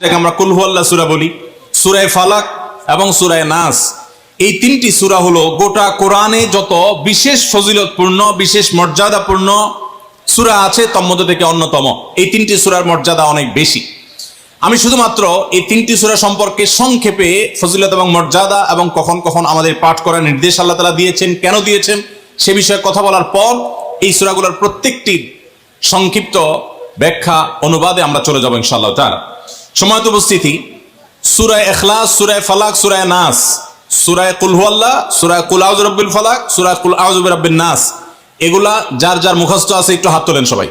এটাকে আমরা কুলহু আল্লাহ সুরা বলি। সুরায় ফালাক এবং সুরায় নাস। এই তিনটি সুরা হলো গোটা কোরআনে যত বিশেষ ফজিলতপূর্ণ, বিশেষ মর্যাদাপূর্ণ সুরা আছে তন্মধ্যে থেকে অন্যতম। এই তিনটি সুরার মর্যাদা অনেক বেশি। আমি শুধুমাত্র এই তিনটি সুরা সম্পর্কে সংক্ষেপে ফজিলত এবং মর্যাদা এবং কখন কখন আমাদের পাঠ করার নির্দেশ আল্লাহ তালা দিয়েছেন, কেন দিয়েছেন, সে বিষয়ে কথা বলার পর এই সুরাগুলোর প্রত্যেকটির সংক্ষিপ্ত ব্যাখ্যা, অনুবাদে আমরা চলে যাব ইনশাআল্লাহ তার সময়ত উপস্থিতি সুরায় এখলাস সুরায় ফালাক সুরায় নাস সুরায় কুলহু আল্লাহ সুরায় কুল আউজ রব্বিল ফালাক সুরায় কুল আউজ রব্বিন নাস, এগুলা যার যার মুখস্থ আছে একটু হাত তোলেন সবাই।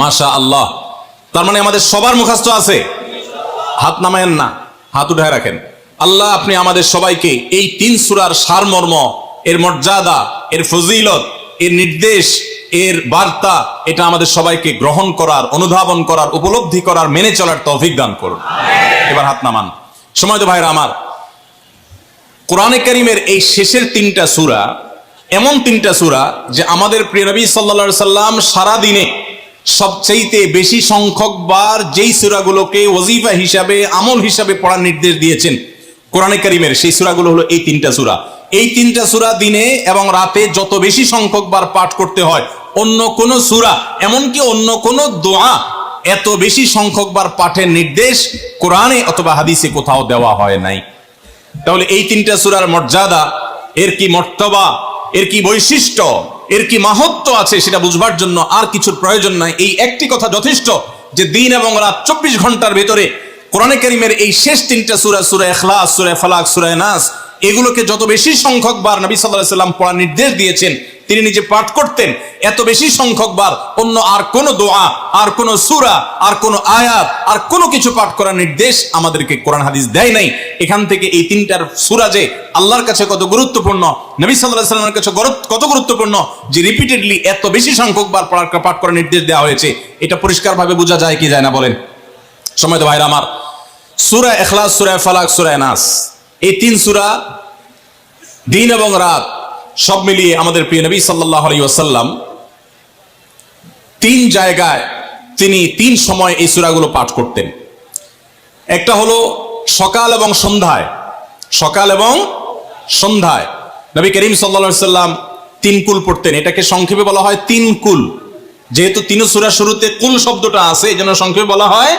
মাশা আল্লাহ তার মানে আমাদের সবার মুখস্থ আছে? হাত নামায়েন না, হাত উঠায় রাখেন। আল্লাহ আপনি আমাদের সবাইকে এই তিন সুরার সারমর্ম, এর মর্যাদা, এর ফজিলত এর নির্দেশ, এর বার্তা, এটা আমাদের সবাইকে গ্রহণ করার, অনুধাবন করার, উপলব্ধি করার, মেনে চলার তৌফিক দান করুন। এবার হাত নামান। সময় তো ভাইরা আমার। কোরআনে করিমের এই শেষের তিনটা সুরা এমন তিনটা সুরা যে আমাদের প্রিয় নবী সাল্লা সাল্লাম সারা দিনে সবচাইতে বেশি সংখ্যক বার যেই সুরাগুলোকে ওজিফা হিসাবে, আমল হিসাবে পড়ার নির্দেশ দিয়েছেন। কোরআনে করিমের সেই সুরাগুলো হলো এই তিনটা সুরা। এই তিনটা সুরা দিনে এবং রাতে যত বেশি সংখ্যক বার পাঠ করতে হয়, অন্য কোন সুরা এমনকি অন্য কোন দোয়া এত বেশি সংখ্যক বার পাঠের নির্দেশ কোরআনে অথবা হাদিসে কোথাও দেওয়া হয় নাই। তাহলে এই তিনটা সুরার মর্যাদা, এর কি মর্তবা, এর কি বৈশিষ্ট্য, এর কি মাহাত্ম আছে সেটা বুঝবার জন্য আর কিছুর প্রয়োজন নাই। এই একটি কথা যথেষ্ট যে দিন এবং রাত চব্বিশ ঘণ্টার ভেতরে কোরআনে করিমের এই শেষ তিনটা সুরা সুরা এখলাস সুরা ফালাক সুরায় নাস, এগুলোকে যত বেশি সংখ্যক বার নবী সাল্লাহ সাল্লাম পড়ার নির্দেশ দিয়েছেন, তিনি নিজে পাঠ করতেন, এত বেশি সংখ্যক বার অন্য আর কোন দোয়া, আর কোন সুরা, আর কোন আয়াত, আর কোনো কিছু পাঠ করার নির্দেশ আমাদেরকে কোরআন হাদিস দেয় নাই। এখান থেকে এই তিনটার সুরা যে আল্লাহর কাছে কত গুরুত্বপূর্ণ, নবী সাল্লাহ সাল্লামের কাছে কত গুরুত্বপূর্ণ, যে রিপিটেডলি এত বেশি সংখ্যক বার পড়ার পাঠ করার নির্দেশ দেওয়া হয়েছে, এটা পরিষ্কারভাবে বোঝা যায় কি যায় না বলেন? সময় তো ভাইরা আমার। সুরা এখলাস সুরা ফালাক, সুরা নাস। এই তিন সুরা দিন এবং রাত সব মিলিয়ে আমাদের প্রিয় নবী সাল্লাহ আলী ওয়াসাল্লাম তিন জায়গায় তিনি তিন সময় এই সুরাগুলো পাঠ করতেন। একটা হলো সকাল এবং সন্ধ্যায়। সকাল এবং সন্ধ্যায়। নবী করিম সাল্লা সাল্লাম তিন কুল পড়তেন। এটাকে সংক্ষেপে বলা হয় তিন কুল। যেহেতু তিন সুরা শুরুতে কুল শব্দটা আছে এই জন্য সংক্ষেপে বলা হয়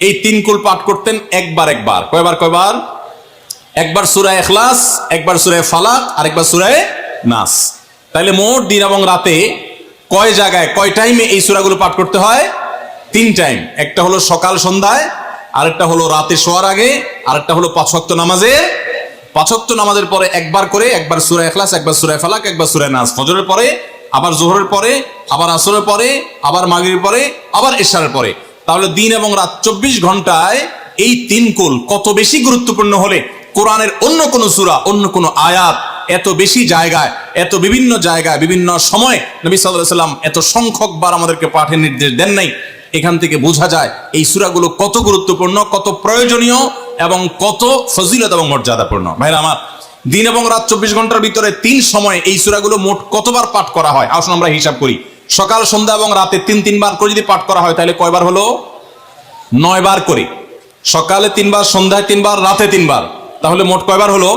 এই তিন কুল পাঠ করতেন একবার একবার। কয়বার কয়বার? একবার সুরায় এখলাস একবার সুরায় ফালাক আর একবার সুরায় নাস। তাহলে মোট দিন এবং রাতে কয় জায়গায়, কয় টাইমে এই সূরাগুলো পাঠ করতে হয়? তিন টাইম একটা হলো সকাল সন্ধ্যায়, আরেকটা হলো রাতে শোয়ার আগে, আরেকটা হলো পাঁচক্ত নামাজে। পাঁচ নামাজের পরে একবার করে একবার সুরায় এখলাস একবার সুরায় ফালাক, একবার সুরায় নাস। ফজরের পরে, আবার জোহরের পরে, আবার আসরের পরে, আবার মাগরির পরে, আবার এশারের পরে। তাহলে দিন এবং রাত চব্বিশ ঘন্টায় এই তিন কুল কত বেশি গুরুত্বপূর্ণ হলে? কোরআনের অন্য কোনো সূরা, অন্য কোনো আয়াত এত বেশি জায়গায়, এত বিভিন্ন জায়গায়, বিভিন্ন সময় নবী সাল্লাম এত সংখ্যক বার আমাদেরকে পাঠের নির্দেশ দেন নাই। এখান থেকে বোঝা যায় এই সূরাগুলো কত গুরুত্বপূর্ণ, কত প্রয়োজনীয় এবং কত ফজিলত এবং মর্যাদাপূর্ণ। ভাইরা আমার, দিন এবং রাত চব্বিশ ঘণ্টার ভিতরে তিন সময় এই সূরাগুলো মোট কতবার পাঠ করা হয়? আসুন আমরা হিসাব করি। সকাল, সন্ধ্যা এবং রাতে তিন, তিনবার করে যদি পাঠ করা হয়, তাহলে কয়বার হলো? নয় বার করে। সকালে তিনবার, সন্ধ্যায় তিনবার, রাতে তিনবার। তাহলে মোট কয়বার হলো?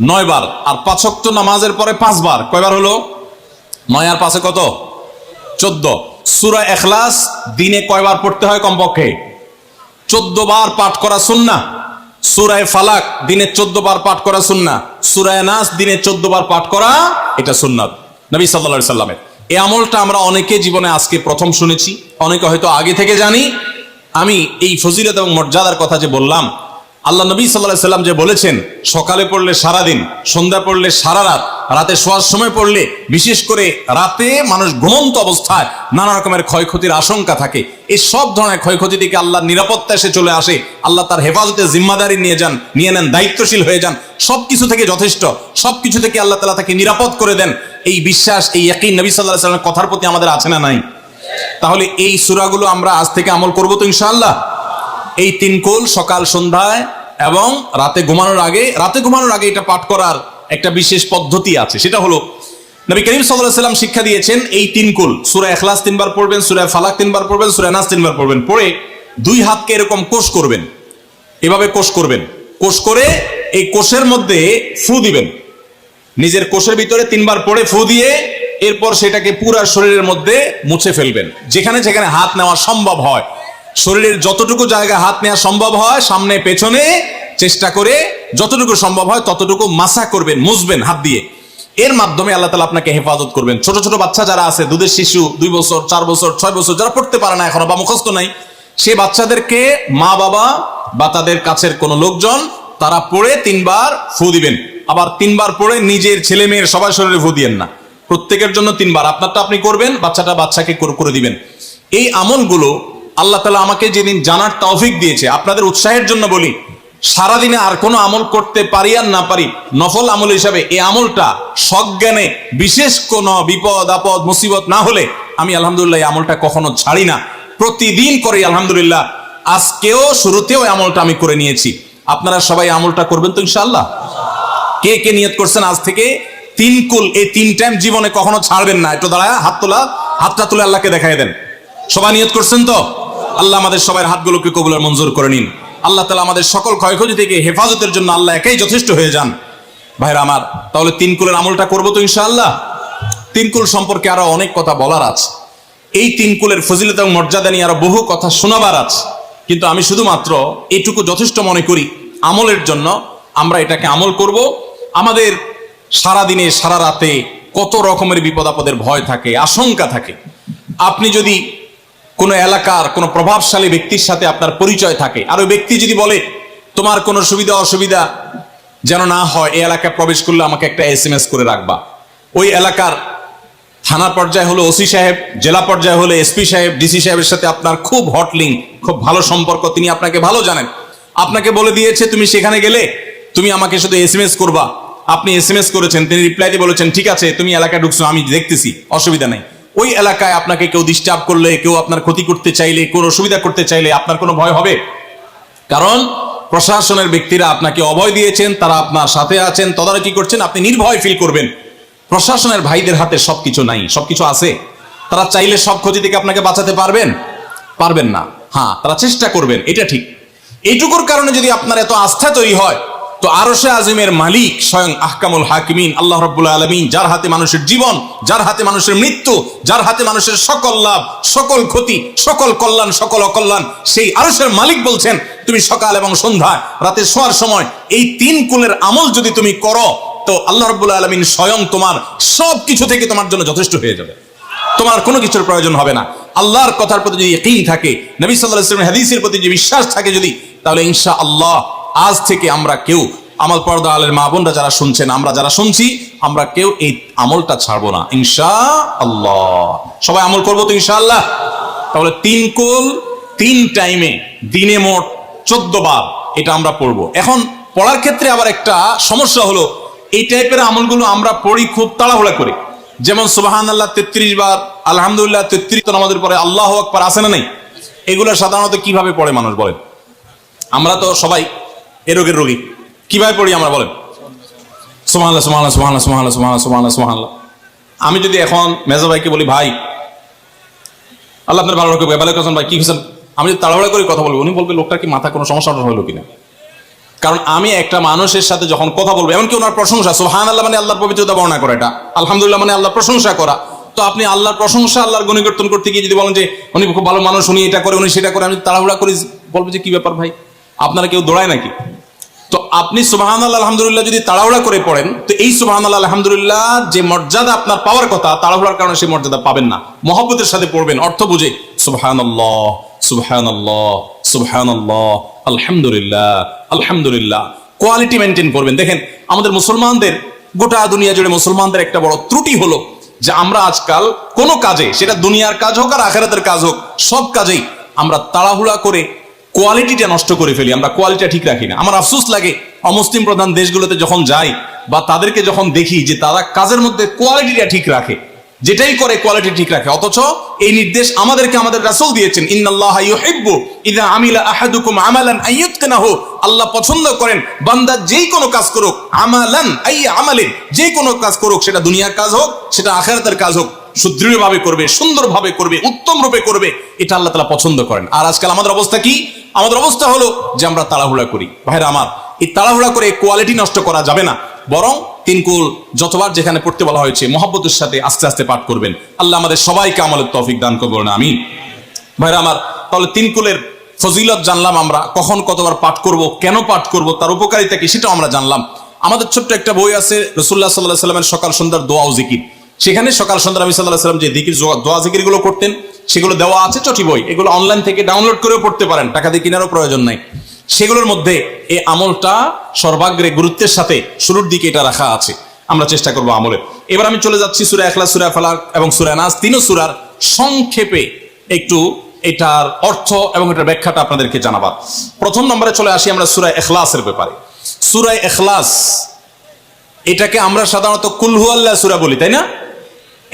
নয় বার আর পাঁচক্ত নামাজের পরে পাঁচবার। কয়বার হলো? নয় আর পাঁচে কত? চোদ্দ। সুরা এখলাস দিনে কয়বার পড়তে হয় কমপক্ষে? চোদ্দ বার পাঠ করা সুন্না সুরায় ফালাক দিনে চোদ্দ বার পাঠ করা সুন্না সুরায় নাস দিনে চোদ্দ বার পাঠ করা এটা সুন্নাত নবী সাল্লা সাল্লামের। এই আমলটা আমরা অনেকে জীবনে আজকে প্রথম শুনেছি, অনেকে হয়তো আগে থেকে জানি। আমি এই ফজিলত এবং মর্যাদার কথা যে বললাম আল্লাহ নবী সাল্লাহ সাল্লাম যে বলেছেন, সকালে পড়লে সারা দিন সন্ধ্যা পড়লে সারা রাত, রাতে শোয়ার সময় পড়লে বিশেষ করে রাতে মানুষ ঘুমন্ত অবস্থায় নানা রকমের ক্ষয়ক্ষতির আশঙ্কা থাকে। এই সব ধরনের ক্ষয়ক্ষতি থেকে আল্লাহ নিরাপত্তা এসে চলে আসে। আল্লাহ তার হেফাজতে জিম্মাদারি নিয়ে যান, নিয়ে নেন, দায়িত্বশীল হয়ে যান। সব কিছু থেকে যথেষ্ট। সব কিছু থেকে আল্লাহ তালা তাকে নিরাপদ করে দেন। এই বিশ্বাস, এই একই নবী সাল্লাহ সাল্লামের কথার প্রতি আমাদের আছে না নাই? তাহলে এই সুরাগুলো আমরা আজ থেকে আমল করব তো ইনশাআল্লাহ? এই তিন কোল সকাল, সন্ধ্যায় এবং রাতে ঘুমানোর আগে, রাতে ঘুমানোর আগে এটা পাঠ করার একটা বিশেষ পদ্ধতি আছে। সেটা হলো, নবী করিম সাল্লাম শিক্ষা দিয়েছেন এই তিন কুল। সুরা এখলাস তিনবার পড়বেন, সুরা ফালাক তিনবার পড়বেন, সুরা নাস তিনবার পড়বেন। পড়ে দুই হাতকে এরকম কোষ করবেন। এভাবে কোষ করবেন। কোষ করে এই কোষের মধ্যে ফু দিবেন। নিজের কোষের ভিতরে তিনবার পড়ে ফু দিয়ে এরপর সেটাকে পুরা শরীরের মধ্যে মুছে ফেলবেন। যেখানে যেখানে হাত নেওয়া সম্ভব হয়। শরীরের যতটুকু জায়গায় হাত নেওয়া সম্ভব হয়, সামনে, পেছনে চেষ্টা করে যতটুকু সম্ভব হয়, ততটুকু মাসা করবেন, মুছবেন হাত দিয়ে। এর মাধ্যমে আল্লাহ তালা আপনাকে হেফাজত করবেন। ছোট ছোট বাচ্চা যারা আছে, দুধের শিশু, দুই বছর, চার বছর, ছয় বছর, যারা পড়তে পারে না এখনও বা মুখস্থ নাই, সে বাচ্চাদেরকে মা বাবা বা তাদের কাছের কোনো লোকজন তারা পড়ে তিনবার ফু দিবেন। আবার তিনবার পড়ে নিজের ছেলে মেয়ের সবার শরীরে ফু দিয়েন না। প্রত্যেকের জন্য তিনবার। আপনারটা আপনি করবেন, বাচ্চাটা বাচ্চাকে করে দিবেন। এই আমলগুলো আল্লাহ তালা আমাকে যেদিন জানার তৌফিক দিয়েছে, আপনাদের উৎসাহের জন্য বলি, সারাদিনে আর কোনো আমল করতে পারি আর না পারি, নফল আমল হিসাবে এই আমলটা সজ্ঞানে বিশেষ কোনো বিপদ, আপদ, মুসিবত না হলে আমি আলহামদুলিল্লাহ এই আমলটা কখনো ছাড়ি না। প্রতিদিন করি আলহামদুলিল্লাহ, আজকেও শুরুতেও আমলটা আমি করে নিয়েছি। আপনারা সবাই আমলটা করবেন তো ইনশাআল্লাহ? কে কে নিয়ত করছেন আজ থেকে? তিন কুল, এই তিন টাইম জীবনে কখনো ছাড়বেন না। একটু দাঁড়ায়, হাত তোলা, হাতটা তুলে আল্লাহকে দেখাই দেন। সবাই নিয়ত করছেন তো? আল্লাহ আমাদের সবাই হাতগুলোকে কবুলের মঞ্জুর করে নিন। আল্লাহ তালা আমাদের সকল ক্ষয়ক্ষতি থেকে হেফাজতের জন্য আল্লাহ একাই যথেষ্ট হয়ে যান। ভাইরা আমার, তাহলে তিন কুলের আমলটা করব তো ইনশাআল্লাহ? তিন কুল সম্পর্কে আরও অনেক কথা বলার আছে। এই তিন কুলের ফজিলত এবং মর্যাদা নিয়ে আরও বহু কথা শোনাবার আছে। কিন্তু আমি শুধুমাত্র এটুকু যথেষ্ট মনে করি, আমলের জন্য আমরা এটাকে আমল করব। আমাদের সারা দিনে সারা রাতে কত রকমের বিপদ আপদের ভয় থাকে, আশঙ্কা থাকে। আপনি যদি কোনো এলাকার কোনো প্রভাবশালী ব্যক্তির সাথে আপনার পরিচয় থাকে। আর ওই ব্যক্তি যদি বলে, তোমার কোনো সুবিধা, অসুবিধা যেন না হয়, এই এলাকায় প্রবেশ করলে আমাকে একটা এস এম এস করে রাখবা। ওই এলাকার থানা পর্যায়ে হলো ওসি সাহেব, জেলা পর্যায়ে হলে এসপি সাহেব ডিসি সাহেবের সাথে আপনার খুব হট লিঙ্ক, খুব ভালো সম্পর্ক, তিনি আপনাকে ভালো জানেন। আপনাকে বলে দিয়েছে, তুমি সেখানে গেলে তুমি আমাকে শুধু এস এম এস করবা। আপনি এস এম এস করেছেন, তিনি রিপ্লাই দিয়ে বলেছেন, ঠিক আছে, তুমি এলাকায় ঢুকছো, আমি দেখতেছি, অসুবিধা নেই। ওই এলাকায় আপনাকে কেউ ডিস্টার্ব করলে, কেউ আপনার ক্ষতি করতে চাইলে কোনো অসুবিধা করতে চাইলে আপনার কোনো ভয় হবে? কারণ প্রশাসনের ব্যক্তিরা আপনাকে অভয় দিয়েছেন, তারা আপনার সাথে আছেন, তদারকি করছেন, আপনি নির্ভয় ফিল করবেন। প্রশাসনের ভাইদের হাতে সবকিছু নাই, সবকিছু আছে। তারা চাইলে সব ক্ষতি থেকে আপনাকে বাঁচাতে পারবেন? পারবেন না। হ্যাঁ তারা চেষ্টা করবেন, এটা ঠিক। এইটুকুর কারণে যদি আপনার এত আস্থা তৈরি হয় তো আরশে আজিমের মালিক স্বয়ং আহকামুল হাকিমিন, আল্লাহ রব্বুল আলমিন, যার হাতে মানুষের জীবন, যার হাতে মানুষের মৃত্যু, যার হাতে মানুষের সকল লাভ, সকল ক্ষতি, সকল কল্যাণ, সকল অকল্যাণ, সেই আরশের মালিক বলছেন, তুমি সকাল এবং সন্ধ্যায় রাতে শোয়ার সময় এই তিন কুলের আমল যদি তুমি করো, তো আল্লাহ রব্বুল আলমিন স্বয়ং তোমার সব কিছু থেকে তোমার জন্য যথেষ্ট হয়ে যাবে। তোমার কোনো কিছুর প্রয়োজন হবে না। আল্লাহর কথার প্রতি যদি ইকিন থাকে, নবী সাল্লাহ হাদিসের প্রতি যে বিশ্বাস থাকে যদি, তাহলে ইনশা আল্লাহ আজ থেকে আমরা কেউ আমল পর্দা আলের মা বোনরা যারা শুনছেন, আমরা যারা শুনছি, আমরা কেউ এই আমলটা ছাড়বো না। ইনশা আল্লাহ সবাই আমল করব তো ইনশাআল্লাহ? তাহলে তিন কুল, তিন টাইমে দিনে মোট চোদ্দ বার এটা আমরা পড়ব। এখন পড়ার ক্ষেত্রে আবার একটা সমস্যা হলো, এই টাইপের আমলগুলো আমরা পড়ি খুব তাড়াহুড়া করে। যেমন সুবাহান আল্লাহ তেত্রিশ বার, আলহামদুলিল্লাহ তেত্রিশ আমাদের পরে আল্লাহ আকবার আসে না নেই? এগুলো সাধারণত কীভাবে পড়ে মানুষ বলেন? আমরা তো সবাই এ রোগের রোগী। কীভাবে পড়ি আমরা, বলেন? সুমাল্লাহ সুমাল্লাহ সুমাল্লাহ সুমাল্লাহ সুমাল্লাহ সুমাল্লাহ সুমাল্লাহ আমি যদি এখন মেজো ভাইকে বলি, ভাই, আল্লাহ আপনার ভালো রাখবে ভালো কাছেন ভাই, কি হয়েছেন আমি যদি তাড়াহুড়া করে কথা বলব, উনি বলবে লোকটা কি মাথা কোনো সমস্যা হলো কিনা? কারণ আমি একটা মানুষের সাথে যখন কথা বলব, এমনকি ওনার প্রশংসা সোহান আল্লাহ মানে আল্লাহর পবিত্রতা বর্ণনা করা এটা। আলহামদুলিল্লাহ মানে আল্লাহর প্রশংসা করা। তো আপনি আল্লাহর প্রশংসা, আল্লাহর গুণীকর্তন করতে গিয়ে যদি বলেন যে, উনি খুব ভালো মানুষ, উনি এটা করে, উনি সেটা করে, আমি তাড়াহুড়া করে, বলব যে, কি ব্যাপার ভাই? আপনারা কেউ দৌড়ায় নাকি? তো আপনি সুবাহান আল্লাহ আলহামদুলিল্লাহ যদি তাড়াহুড়া করে পড়েন, তো এই সুবাহান আল্লাহ আলহামদুলিল্লাহ যে মর্যাদা আপনার পাওয়ার কথা, তাড়াহুড়ার কারণে সেই মর্যাদা পাবেন না। মহব্বতের সাথে পড়বেন, অর্থ বুঝে সুবহান আল্লাহ সুবহান আল্লাহ সুবহান আল্লাহ আলহামদুলিল্লাহ আলহামদুলিল্লাহ। কোয়ালিটি মেনটেন করবেন। দেখেন, আমাদের মুসলমানদের, গোটা দুনিয়া জুড়ে মুসলমানদের একটা বড় ত্রুটি হলো যে আমরা আজকাল কোনো কাজে, সেটা দুনিয়ার কাজ হোক আর আখেরাতের কাজ হোক, সব কাজেই আমরা তাড়াহুড়া করে কোয়ালিটিটা নষ্ট করে ফেলি, আমরা কোয়ালিটিটা ঠিক রাখি না। আমার আফসোস লাগে, অমুসলিম প্রধান দেশগুলোতে যখন যাই বা তাদেরকে যখন দেখি যে তারা কাজের মধ্যে কোয়ালিটিটা ঠিক রাখে, যেটাই করে কোয়ালিটি ঠিক রাখে, অথচ এই নির্দেশ আমাদেরকে আমাদের রাসূল দিয়েছেন আমালান আল্লাহ পছন্দ করেন, বান্দা যেই কোনো কাজ করুক, আমালান আই যে কোনো কাজ করুক, সেটা দুনিয়ার কাজ হোক, সেটা আখিরাতের কাজ হোক, সুদৃঢ়ভাবে করবে, সুন্দরভাবে করবে, উত্তম রূপে করবে, এটা আল্লাহ তালা পছন্দ করেন। আর আজকাল আমাদের অবস্থা কি? আমাদের অবস্থা হলো যে আমরা তাড়াহুড়া করি। ভাইরা আমার, এই তাড়াহুড়া করে কোয়ালিটি নষ্ট করা যাবে না। বরং তিন কুল যতবার যেখানে পড়তে বলা হয়েছে, মহব্বতের সাথে আস্তে আস্তে পাঠ করবেন। আল্লাহ আমাদের সবাইকে আমলের তৌফিক দান করব না আমি ভাইরা আমার, তাহলে তিন কুলের ফজিলত জানলাম আমরা, কখন কতবার পাঠ করব, কেন পাঠ করব, তার উপকারিতা কি সেটাও আমরা জানলাম। আমাদের ছোট্ট একটা বই আছে, রসুল্লাহ সাল্লাহ সাল্লামের সকাল সন্ধ্যার দোয়া ও জিকির। সেখানে সকাল সন্ধ্যা নবী সাল্লাহ সাল্লাম যে দিকির দোয়া জিকিরগুলো করতেন, সেগুলো দেওয়া আছে চটি বই। এগুলো অনলাইন থেকে ডাউনলোড করেও পড়তে পারেন, টাকা দিয়ে কেনারও প্রয়োজন নাই। সেগুলোর মধ্যে এই আমলটা সর্বাগ্রে গুরুত্বের সাথে শুরুর দিকে এটা রাখা আছে। আমরা চেষ্টা করব আমলের। এবার আমি চলে যাচ্ছি সুরা এখলা সুরা ফালাক এবং সুরা নাস তিনও সুরার সংক্ষেপে একটু এটার অর্থ এবং এটার ব্যাখ্যাটা আপনাদেরকে জানাবার। প্রথম নম্বরে চলে আসি আমরা সুরা এখলাসের ব্যাপারে। সুরায় এখলাস এটাকে আমরা সাধারণত কুলহু আল্লাহ সুরা বলি, তাই না?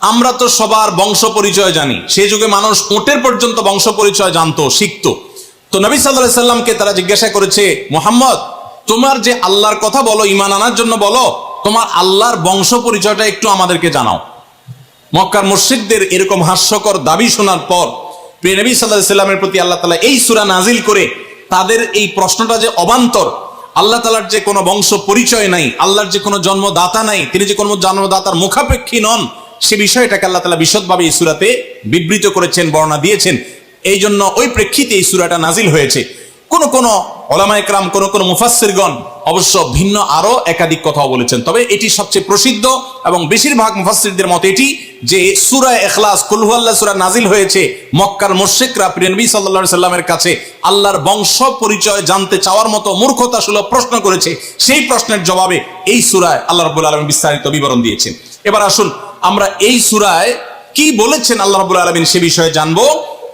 আমরা তো সবার বংশ পরিচয় জানি। সেই যুগে মানুষ ওটের পর্যন্ত বংশ পরিচয় জানতো, শিখতো। তো নবী সাল্লাহ সাল্লামকে তারা জিজ্ঞাসা করেছে, মোহাম্মদ, তোমার যে আল্লাহর কথা বলো ইমান আনার জন্য বলো, তোমার আল্লাহর বংশ পরিচয়টা একটু আমাদেরকে জানাও। মক্কার মুর্শিদদের এরকম হাস্যকর দাবি শোনার পর প্রিয় নবী সাল্লাহ সাল্লামের প্রতি আল্লাহ তালা এই সুরা নাজিল করে তাদের এই প্রশ্নটা যে অবান্তর, আল্লাহ তালার যে কোনো বংশ পরিচয় নাই, আল্লাহর যে কোনো জন্মদাতা নাই, তিনি যে কোনো জন্মদাতার মুখাপেক্ষী নন সে বিষয়টাকে আল্লাহ তালা বিশদভাবে এই সুরাতে বিবৃত করেছেন, বর্ণনা দিয়েছেন। এই জন্য ওই প্রেক্ষিতে এই সুরাটা নাজিল হয়েছে। কোন কোন ওলামা একরাম কোন কোন মুফাসসিরগণ অবশ্য ভিন্ন আরও একাধিক কথাও বলেছেন। তবে এটি সবচেয়ে প্রসিদ্ধ এবং বেশিরভাগ মুফাসসিরদের মত এটি যে সূরা এখলাস, কুল হুয়াল্লাহ সূরা নাজিল হয়েছে, মক্কার মুশরিকরা প্রিয় নবী সাল্লাল্লাহু সাল্লামের কাছে আল্লাহর বংশ পরিচয় জানতে চাওয়ার মতো মূর্খতা সুলভ প্রশ্ন করেছে। সেই প্রশ্নের জবাবে এই সূরায় আল্লাহ রাব্বুল আলামিন বিস্তারিত বিবরণ দিয়েছেন। এবার আসুন আমরা এই সুরায় কি বলেছেন আল্লাহ রাব্বুল আলামিন সে বিষয়ে জানব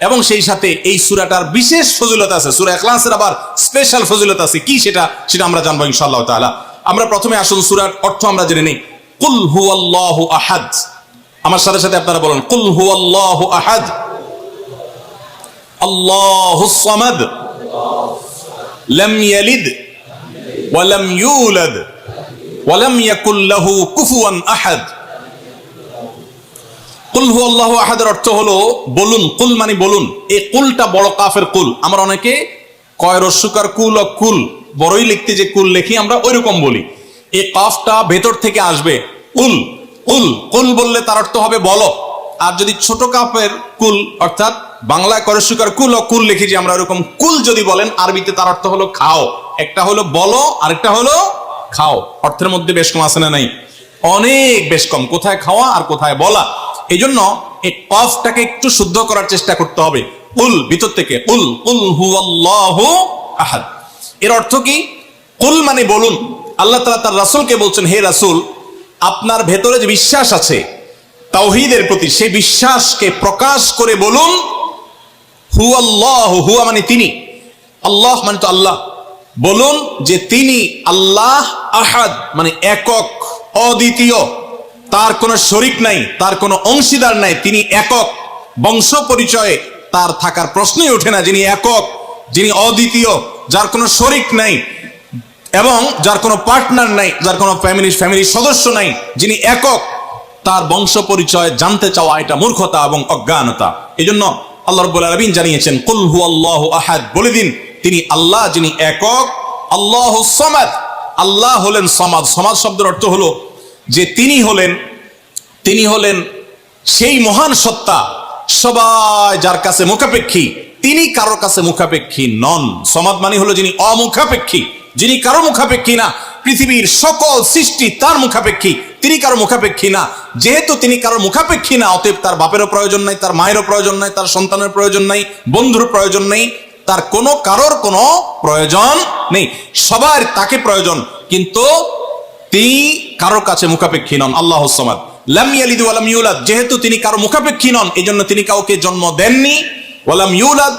এবং সেই সাথে এই সুরাটার বিশেষ ফজিলত আছে। সুরা এখলাসের আবার স্পেশাল ফজিলত আছে। কি সেটা সেটা আমরা জানব ইনশাআল্লাহ তাআলা। আমরা প্রথমে আসুন সুরার অর্থ আমরা জেনে নেই। কুল হুয়াল্লাহু আহাদ। আমার সাথে সাথে আপনারা বলুন, কুল হুয়াল্লাহু আহাদ। আল্লাহুস সামাদ। লাম ইয়ালিদ। ওয়া লাম ইউলাদ। ওয়া লাম ইয়াকুল লাহু কুফুয়ান আহাদ। কুল হু আল্লাহ আহাদের অর্থ হলো বলুন, কুল মানে বলুন। এই কুলটা বড় কাফের কুল। আমরা অনেকে কয় রস্যকার কুল ও কুল, বড়ই লিখতে যে কুল লিখি, আমরা ওইরকম বলি। এই কাফটা ভেতর থেকে আসবে। উল উল কুল বললে তার অর্থ হবে বলো। আর যদি ছোট কাপের কুল, অর্থাৎ বাংলায় করস্যকার কুল ও কুল লিখি যে আমরা ওরকম কুল যদি বলেন, আরবিতে তার অর্থ হলো খাও। একটা হলো বলো, আরেকটা হলো খাও। অর্থের মধ্যে বেশ কম আছে না নাই? অনেক বেশ কম। কোথায় খাওয়া আর কোথায় বলা? এই জন্য এই কফটাকে একটু শুদ্ধ করার চেষ্টা করতে হবে। উল, ভিতর থেকে উল। উল হু আল্লাহ আহাদ। এর অর্থ কি? কুল মানে বলুন। আল্লাহ তালা তার রাসুলকে বলছেন, হে রাসুল, আপনার ভেতরে যে বিশ্বাস আছে, তাওহিদের প্রতি সেই বিশ্বাসকে প্রকাশ করে বলুন। হু আল্লাহ হুয়া মানে তিনি। আল্লাহ মানে তো আল্লাহ। বলুন যে তিনি আল্লাহ আহাদ মানে একক। অদ্বিতীয়। তার কোনো শরিক নাই, তার কোনো অংশীদার নাই, তিনি একক। বংশ পরিচয়ে তার থাকার প্রশ্নই ওঠে না, যিনি একক, যিনি অদ্বিতীয়, যার কোনো শরিক নাই এবং যার কোনো পার্টনার নাই, যার কোনো ফ্যামিলি ফ্যামিলির সদস্য নাই, যিনি একক। তার বংশ পরিচয় জানতে চাওয়া এটা মূর্খতা এবং অজ্ঞানতা। এই জন্য আল্লাহ রব্বুল আলমিন জানিয়েছেন, কুল হু আল্লাহ আহাদ। বলে দিন, তিনি আল্লাহ যিনি একক, আল্লাহ সমাদ। আল্লাহ হলেন সমাজ। সমাজ শব্দের অর্থ হলো যে তিনি হলেন তিনি হলেন সেই মহান সত্তা, সবাই যার কাছে মুখাপেক্ষী, তিনি কারোর কাছে মুখাপেক্ষী নন। সমাজ মানে হলো যিনি অমুখাপেক্ষী, যিনি কারও মুখাপেক্ষী না, পৃথিবীর সকল সৃষ্টি তার মুখাপেক্ষী, তিনি কারও মুখাপেক্ষী না। যেহেতু তিনি কারোর মুখাপেক্ষী না, অতএব তার বাপেরও প্রয়োজন নাই, তার মায়েরও প্রয়োজন নাই, তার সন্তানের প্রয়োজন নাই, বন্ধুর প্রয়োজন নেই তার কোনো কারোর কোনো প্রয়োজন নেই। সবার তাকে প্রয়োজন, কিন্তু তিনি কারোর কাছে মুখাপেক্ষী নন। আল্লাহ ইউলাদ। যেহেতু তিনি কারও মুখাপেক্ষী নন এই জন্য তিনি কাউকে জন্ম দেননি। ওয়ালাম ইউলাদ।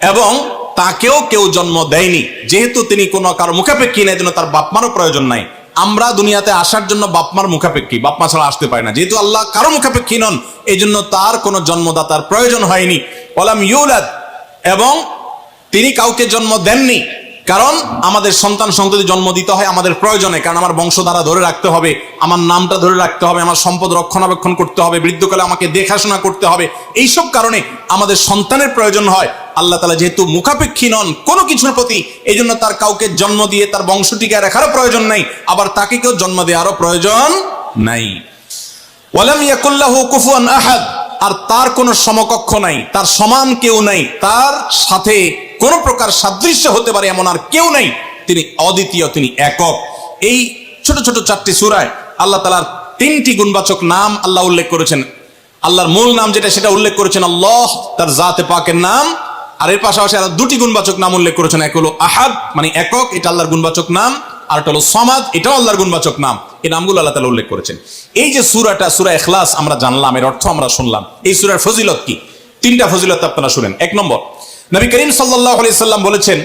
এবং তাকেও কেউ জন্ম দেয়নি। যেহেতু তিনি কোনো কারও মুখাপেক্ষী না এই জন্য তার বাপমারও প্রয়োজন নাই। আমরা দুনিয়াতে আসার জন্য বাপমার মুখাপেক্ষী। বাপমা ছাড়া আসতে পারে না। যেহেতু আল্লাহ কারও মুখাপেক্ষী নন এই জন্য তার কোনো জন্মদাতার প্রয়োজন হয়নি। ওয়ালাম ইউলাদ। এবং তিনি কাউকে জন্ম দেননি। কারণ আমাদের সন্তান সন্ততি জন্ম দিতে হয় আমাদের প্রয়োজনে, কারণ আমার বংশধারা ধরে রাখতে হবে, আমার নামটা ধরে রাখতে হবে, আমার সম্পদ রক্ষণাবেক্ষণ করতে হবে, বৃদ্ধকালে আমাকে দেখাশোনা করতে হবে। এইসব কারণে আমাদের সন্তানের প্রয়োজন হয়। আল্লাহ তালা যেহেতু মুখাপেক্ষী নন কোনো কিছুর প্রতি এই জন্য তার কাউকে জন্ম দিয়ে তার বংশটিকে রাখারও প্রয়োজন নাই, আবার তাকে কেউ জন্ম দেওয়ারও প্রয়োজন নাই। ওয়ালাম ইয়াকুল্লাহু কুফুয়ান আহাদ। আর তার কোনো সমকক্ষ নাই, তার সমান কেউ নাই, তার সাথে কোন প্রকার সাদৃশ্য হতে পারে এমন আর কেউ নাই, তিনি অদ্বিতীয়, তিনি একক। এই ছোট ছোট চারটি সুরায় আল্লাহ তালার তিনটি গুণবাচক নাম আল্লাহ উল্লেখ করেছেন। আল্লাহর মূল নাম যেটা, সেটা উল্লেখ করেছেন আল্লাহ, তার জাতে পাকের নাম, আর এর পাশাপাশি আরও দুটি গুণবাচক নাম উল্লেখ করেছেন, এক হলো আহাদ মানে একক, এটা আল্লাহর গুণবাচক নাম। আর একটা হলো সমাদ এটাও আল্লাহর গুণবাচক নাম। এই নামগুলো আল্লাহ তালা উল্লেখ করেছেন। এই যে সুরাটা, সুরা এখলাস আমরা জানলাম, এর অর্থ আমরা শুনলাম। এই সুরার ফজিলত কি? তিনটা ফজিলত আপনারা শুনেন। এক নম্বর, নবী করিম সাল্লাহ সাল্লাম বলেছেন,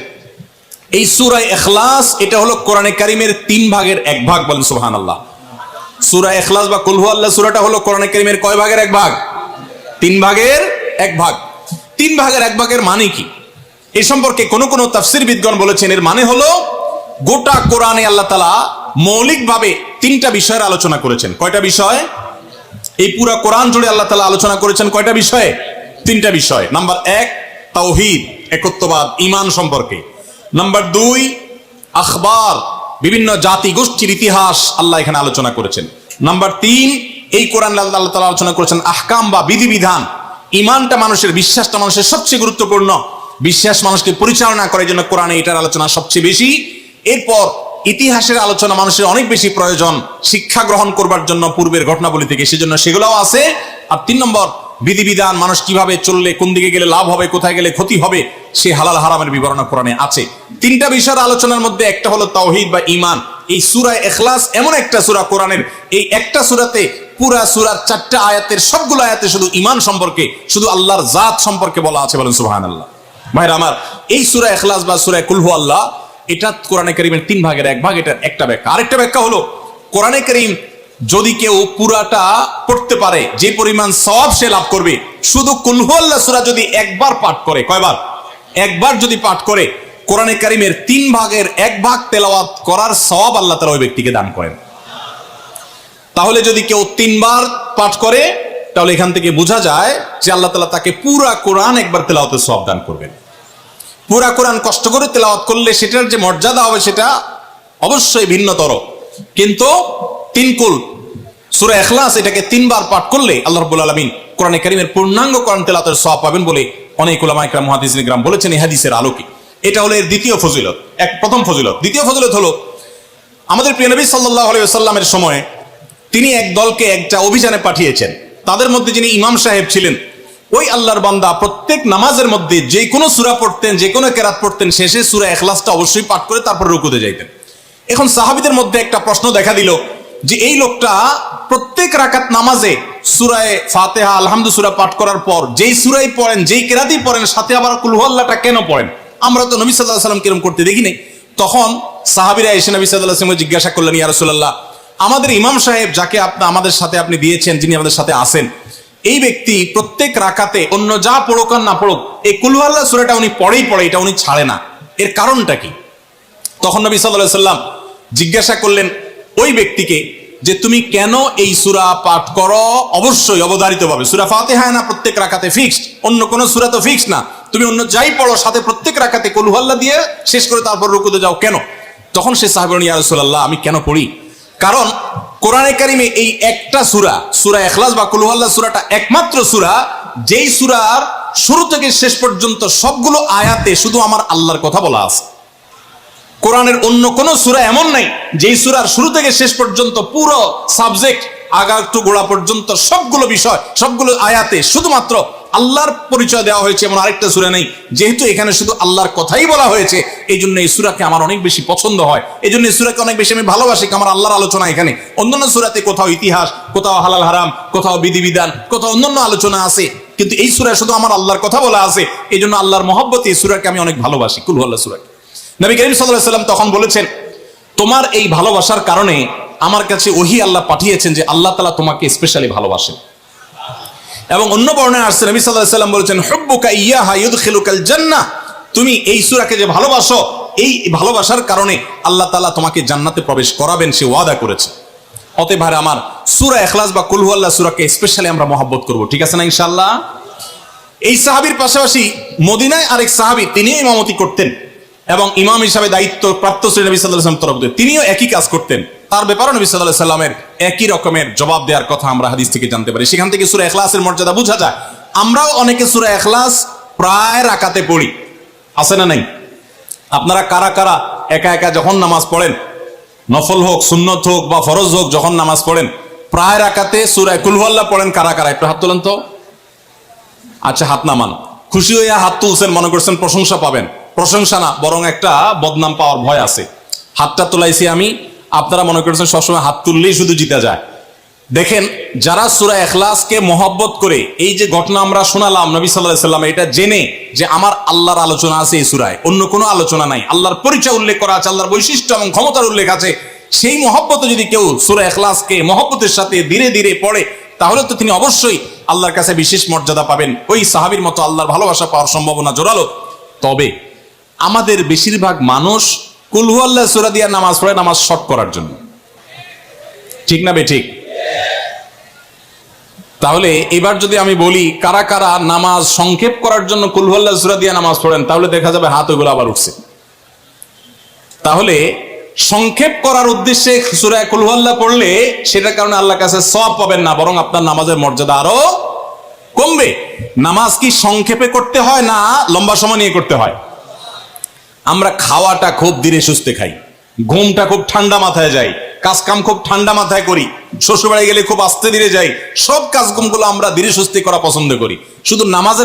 এই সুরায় এখলাস এটা হলো কোরআনে কারিমের তিন ভাগের এক ভাগ বলেন সুহান আল্লাহ সুরা এখলাস বা কুলহু আল্লাহ সুরাটা হলো কোরআনে কারিমের কয় ভাগের এক ভাগ? তিন ভাগের এক ভাগ। তিন ভাগের এক ভাগের মানে কি? এ সম্পর্কে কোন কোন তাফসির বিদগণ বলেছেন, এর মানে হলো গোটা কোরআনে আল্লাহ তালা মৌলিকভাবে তিনটা বিষয়ের আলোচনা করেছেন। কয়টা বিষয়? এই পুরা কোরআন জুড়ে আল্লাহ তালা আলোচনা করেছেন কয়টা বিষয়ে? তিনটা বিষয়। নাম্বার এক, তাওহিদ, একত্ববাদ ইমান সম্পর্কে। নাম্বার দুই, আখবার, বিভিন্ন জাতি গোষ্ঠীর ইতিহাস আল্লাহ এখানে আলোচনা করেছেন। নাম্বার তিন, এই কোরআন আল্লাহ আল্লাহ তাআলা আলোচনা করেছেন আহকাম বা বিধিবিধান। ইমানটা মানুষের, বিশ্বাসটা মানুষের সবচেয়ে গুরুত্বপূর্ণ। বিশ্বাস মানুষকে পরিচালনা করার জন্য কোরআনে এটার আলোচনা সবচেয়ে বেশি। এরপর ইতিহাসের আলোচনা মানুষের অনেক বেশি প্রয়োজন, শিক্ষা গ্রহণ করবার জন্য পূর্বের ঘটনাবলী থেকে, সেজন্য সেগুলোও আছে। আর তিন নম্বর, বিধিবিধান, মানুষ কীভাবে চললে, কোন দিকে গেলে লাভ হবে, কোথায় গেলে ক্ষতি হবে, সে হালাল হারামের বিবরণ কোরআনে আছে। তিনটা বিষয়ের আলোচনার মধ্যে একটা হলো তাওহিদ বা ইমান এই সূরা এখলাস এমন একটা সুরা কোরআনের, এই একটা সুরাতে পুরা সূরার চারটা আয়াতের সবগুলো আয়াতে শুধু ইমান সম্পর্কে, শুধু আল্লাহর জাত সম্পর্কে বলা আছে বলেন সুবহানাল্লাহ। ভাইরা আমার, এই সুরা এখলাস বা সূরা কুলহু আল্লাহ এটা কোরআনে করিমের তিন ভাগের এক ভাগ, এটার একটা ব্যাখ্যা। আরেকটা ব্যাখ্যা হলো, কোরআনে কারিম যদি কেউ পুরাটা পড়তে পারে, যে পরিমাণ সব সে লাভ করবে। শুধু কুলহু আল্লাহ যদি একবার পাঠ করে, কয়বার? একবার যদি পাঠ করে, কোরআনে কারিমের তিন ভাগের এক ভাগ তেলাওয়াত করার সব আল্লাহ তাআলা ওই ব্যক্তিকে দান করেন। তাহলে যদি কেউ তিনবার পাঠ করে, তাহলে এখান থেকে বোঝা যায় যে আল্লাহ তালা তাকে পুরা কোরআন একবার তেলাওয়াতের সব দান করবেন। পুরা কোরআন কষ্ট করে তেলাওয়াত করলে সেটার যে মর্যাদা হবে সেটা অবশ্যই ভিন্নতর। কিন্তু তিনকুল সুরা এখলাস এটাকে তিনবার পাঠ করলে আল্লাহ রব্বুল আলমিন কোরআনে কারিমের পূর্ণাঙ্গ কোরআন তেলাওয়াতের সব পাবেন বলে অনেক ওলামা ইকরাম মুহাদ্দিস ইকরাম বলেছেন এই হাদিসের আলোকে। এটা হলো এর দ্বিতীয় ফজিলত, এক প্রথম ফজিলত। দ্বিতীয় ফজিলত হলো, আমাদের প্রিয় নবী সাল্লাহ আলাইসাল্লামের সময় তিনি এক দলকে একটা অভিযানে পাঠিয়েছেন। তাদের মধ্যে যিনি ইমাম সাহেব ছিলেন ওই আল্লাহর বান্দা প্রত্যেক নামাজের মধ্যে যে কোনো সুরা পড়তেন, যে কোনো কেরাত পড়তেন, শেষে সুরা এখলাসটা অবশ্যই পাঠ করে তারপর রুকুতে যাইতেন। এখন সাহাবিদের মধ্যে একটা প্রশ্ন দেখা দিল যে এই লোকটা প্রত্যেক রাকাত নামাজে সুরায় ফাতেহা আলহামদু সুরা পাঠ করার পর যেই সুরাই পড়েন, যেই কেরাতেই পড়েন, সাথে আবার কুলহল্লাটা কেন পড়েন? আমরা তো নবী সাল্লাহ সাল্লাম কিরম করতে দেখি নাই। তখন সাহাবিরা এসে নবী সাল্লাহ সাল্লাম জিজ্ঞাসা করলেন, ইয়া রাসূলুল্লাহ, আমাদের ইমাম সাহেব যাকে আপনি, আমাদের সাথে আপনি দিয়েছেন, যিনি আমাদের সাথে আসেন এই ব্যক্তি প্রত্যেক রাকাতে অন্য যা পড়ুক আর না পড়ুক, এই কুলহাল্লা সুরাটা উনি পড়েই পড়ে এটা উনি ছাড়ে না। এর কারণটা কি? তখন নবী সাল্লাহ সাল্লাম জিজ্ঞাসা করলেন, ওই ব্যক্তিকে যে তুমি কেন এই সুরা পাঠ করো? অবশ্যই অবধারিত ভাবে সুরা ফাতেহা না প্রত্যেক রাখাতে ফিক্সড? অন্য কোন সুরা তো ফিক্সড না। তুমি অন্য যাই পড়ো, সাথে প্রত্যেক রাকাতে কলুহাল্লা দিয়ে শেষ করে তারপর রুকুতে যাও কেন? তখন সে সাহেব আমি কেন পড়ি? কারণ কোরআনে কারিমে এই একটা সুরা সুরা এখলাস বা কুলুহাল্লা সুরাটা একমাত্র সুরা, যেই সুরার শুরু থেকে শেষ পর্যন্ত সবগুলো আয়াতে শুধু আমার আল্লাহর কথা বলা আছে। কোরআনের অন্য কোন সুরা এমন নাই, যেই সুরার শুরু থেকে শেষ পর্যন্ত পুরো সাবজেক্ট, আগা টু গোড়া পর্যন্ত সবগুলো বিষয়, সবগুলো আয়াতে শুধুমাত্র আল্লাহর পরিচয় দেওয়া হয়েছে, এমন আরেকটা সুরা নেই। যেহেতু এখানে শুধু আল্লাহর কথাই বলা হয়েছে এই জন্য এই সুরাকে আমার অনেক বেশি পছন্দ হয়। এই জন্য এই সুরাকে অনেক বেশি আমি ভালোবাসি আমার আল্লাহর আলোচনা এখানে। অন্যান্য সুরাতে কোথাও ইতিহাস, কোথাও হালাল হারাম, কোথাও বিধিবিধান, কোথাও অন্যান্য আলোচনা আছে। কিন্তু এই সুরায় শুধু আমার আল্লাহর কথা বলা আছে এই জন্য আল্লাহর মহব্বত এই সুরাকে আমি অনেক ভালোবাসি। কুলহু আল্লাহ সুরাকে নবী করিম সাল্লাহ সাল্লাম তখন বলেছেন, তোমার এই ভালোবাসার কারণে আমার কাছে ওহি আল্লাহ পাঠিয়েছেন যে আল্লাহ তালা তোমাকে স্পেশালি ভালোবাসেন। এবং অন্য বর্ণায় আসছে, নবী সাল্লাহ সাল্লাম বলেছেন, হব্বুকা ইয়াহা ইউদখিলুকাল জান্নাহ। তুমি এই সুরাকে যে ভালোবাসো, এই ভালোবাসার কারণে আল্লাহ তালা তোমাকে জান্নাতে প্রবেশ করাবেন, সে ওয়াদা করেছে। অতএব ভাই আমার, সুরা এখলাস বা কুল হুয়াল্লাহ সূরাকে স্পেশালি আমরা মহব্বত করব, ঠিক আছে না ইনশাল্লাহ এই সাহাবীর পাশাপাশি মদিনায় আরেক সাহাবী, তিনিও ইমামতি করতেন। এবং ইমাম হিসাবে দায়িত্ব প্রাপ্ত শ্রী নবী সাল্লাম তরফ দিয়ে। তিনিও একই কাজ করতেন। তার ব্যাপারে নবী সাল্লাহ সাল্লামের একই রকমের জবাব দেওয়ার কথা আমরা হাদিস থেকে জানতে পারি। সেখান থেকে সুরা এখলাসের মর্যাদা বোঝা যায়। আমরাও অনেকে সুরা এখলাস প্রায় রাকাতে পড়ি। আছে না নাই? আপনারা কারা কারা একা একা যখন নামাজ পড়েন, নফল হোক, সুন্নত হোক বা ফরজ হোক, যখন নামাজ পড়েন, প্রায় রাকাতে সুরায় কুলহল্লা পড়েন কারা কারা? একটু হাত তোলেন তো। আচ্ছা হাত নামান। খুশি হইয়া হাত তুলছেন, মনে করছেন প্রশংসা পাবেন। প্রশংসা না, বরং একটা বদনাম পাওয়ার ভয় আছে। হাতটা তোলাইছি আমি। আপনারা মনে করছেন সবসময় হাত তুললেই শুধু জিতা যায়। দেখেন, যারা সুরা এখলাসকে মহব্বত করে, এই যে ঘটনা আমরা শোনালাম নবী সাল্লাহ সাল্লাম, এটা জেনে যে আমার আল্লাহর আলোচনা আছে এই সুরায়, অন্য কোনো আলোচনা নাই। আল্লাহর পরিচয় উল্লেখ করা আছে, আল্লাহর বৈশিষ্ট্য এবং ক্ষমতার উল্লেখ আছে। সেই মহব্বত যদি কেউ সুরা এখলাসকে মহব্বতের সাথে ধীরে ধীরে পড়ে, তাহলে তো তিনি অবশ্যই আল্লাহর কাছে বিশেষ মর্যাদা পাবেন। ওই সাহাবির মতো আল্লাহর ভালোবাসা পাওয়ার সম্ভাবনা জোরালো। তবে আমাদের বেশিরভাগ মানুষ কুলহু আল্লাহ সুরা দিয়া নামাজ পড়ে নামাজ শর্ট করার জন্য। ঠিক না বে ঠিক? তাহলে এবার যদি আমি বলি, কারা কারা নামাজ সংক্ষেপ করার জন্য কুলহু আল্লাহ সুরা দিয়া নামাজ পড়েন, তাহলে দেখা যাবে হাত ওইগুলো আবার উঠছে। তাহলে সংক্ষেপ করার উদ্দেশ্যে সুরায় কুলহাল্লা পড়লে সেটার কারণে আল্লাহ কাছে সব পাবেন না, বরং আপনার নামাজের মর্যাদা আরও কমবে। নামাজ কি সংক্ষেপে করতে হয় না লম্বা সময় নিয়ে করতে হয়? আমরা খাওয়াটা খুব দিনে সুস্থে খাই। ঘুমটা খুব ঠান্ডা মাথায় যাই কাজ কাম খুব ঠান্ডা মাথায় করি। শ্বশুর শ্বশুরবাড়ি গেলে খুব আস্তে ধীরে যাই। সব কাজগুলো আমরা ধীরে সুস্থে করা পছন্দ করি। শুধু নামাজের